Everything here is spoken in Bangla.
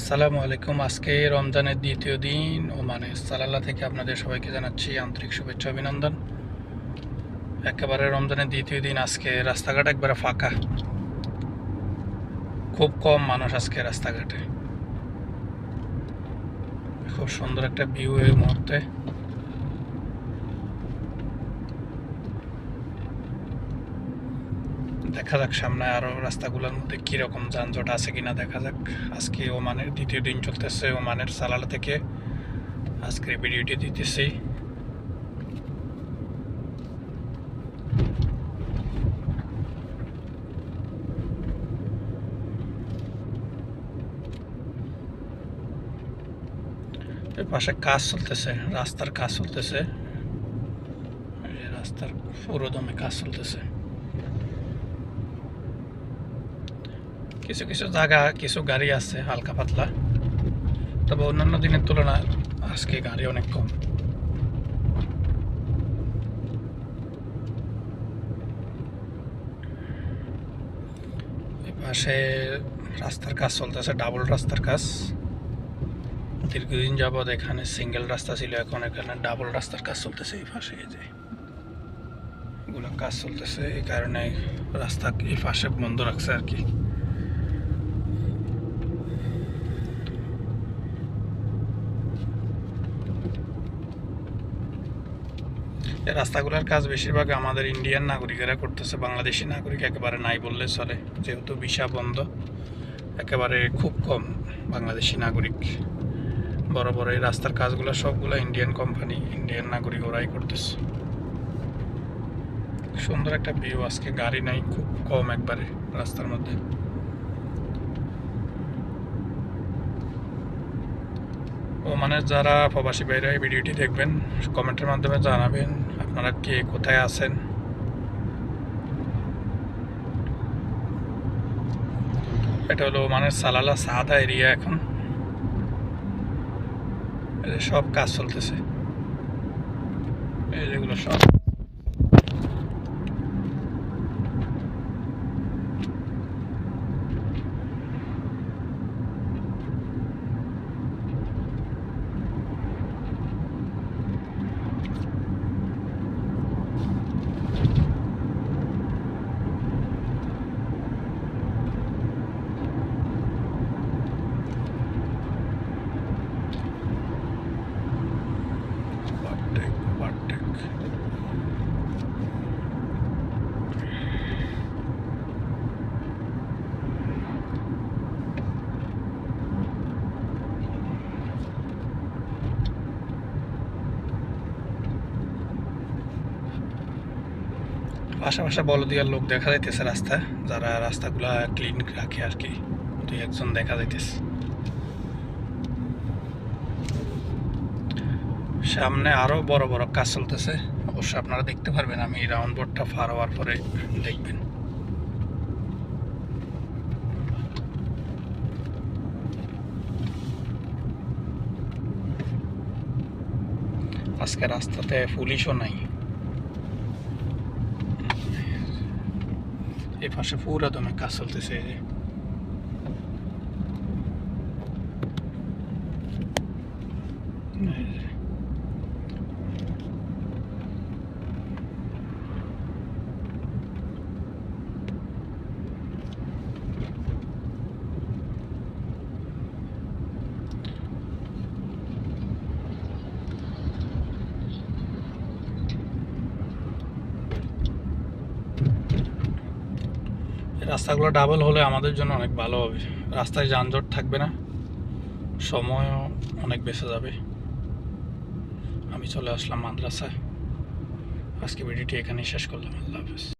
আসসালামু আলাইকুম। আজকে রমজানের দ্বিতীয় দিন ও মানে সালাল্লা থেকে আপনাদের সবাইকে জানাচ্ছি আন্তরিক শুভেচ্ছা, অভিনন্দন। একেবারে রমজানের দ্বিতীয় দিন, আজকে রাস্তাঘাট একবারে ফাঁকা। খুব কম মানুষ আজকে রাস্তাঘাটে। খুব সুন্দর একটা ভিউ এই মুহূর্তে। দেখা যাক সামনে আরও রাস্তাগুলোর মধ্যে কীরকম যানজট আছে কিনা দেখা যাক। আজকে ওমানের দ্বিতীয় দিন চলতেছে ওমানের সালালা থেকে। আজকের ভিডিওটি দিতেছি। পাশে কাজ চলতেছে, রাস্তার কাজ চলতেছে। রাস্তার পুরো দমে কাজ চলতেছে। কিছু কিছু জায়গা, কিছু গাড়ি আছে, হালকা পাতলা। তবে অন্যান্য দিনের তুলনায় আজকে গাড়ি অনেক কম। পাশে রাস্তার কাজ চলতেছে, ডাবল রাস্তার কাজ। দীর্ঘদিন যাবৎ এখানে সিঙ্গেল রাস্তা ছিল, এখন এখানে ডাবল রাস্তার কাজ চলতেছে এই পাশে যে এগুলো কাজ চলতেছে। এই কারণে রাস্তা এই পাশে বন্ধ রাখছে আর কি এই রাস্তাগুলোর কাজ বেশিরভাগ আমাদের ইন্ডিয়ান নাগরিকেরা করতেছে, বাংলাদেশি নাগরিক একেবারে নাই বললে চলে, যেহেতু ভিসা বন্ধ, একেবারে খুব কম বাংলাদেশি নাগরিক। বড় বড় এই রাস্তার কাজগুলো সবগুলো ইন্ডিয়ান কোম্পানি ইন্ডিয়ান নাগরিক ওরাই করতেছে। সুন্দর একটা ভিউ আজকে গাড়ি নাই, খুব কম একবারে রাস্তার মধ্যে। মানে যারা প্রবাসী বাইরে ভিডিওটি দেখবেন, কমেন্টের মাধ্যমে জানাবেন আপনারা কে কোথায় আছেন। এটা হলো মানে সালালা সাদা এরিয়া এখন। সব কাজ চলতেছে। এই যেগুলো সব পাশাপাশি বলদিয়ার লোক দেখা যাইতেছে রাস্তা যারা রাস্তাগুলা ক্লিন রাখে আর কি দুই একজন দেখা যাইতেছে। সামনে আরও বড় বড় কাজ চলতেছে। অবশ্য আপনারা দেখতে পারবেন, আমি রাউন্ড বোর্ডটা ফার হওয়ার পরে দেখবেন। আজকে রাস্তাতে পুলিশও নাই। এই পাশে পুরা দমে কাজ চলতেছে। এই যে এই যে। এই রাস্তাগুলো ডাবল হলে আমাদের জন্য অনেক ভালো হবে। রাস্তায় যানজট থাকবে না, সময়ও অনেক বেঁচে যাবে। আমি চলে আসলাম মাদ্রাসায়। আজকে ভিডিওটি এখানেই শেষ করলাম, আল্লাহ হাফেজ।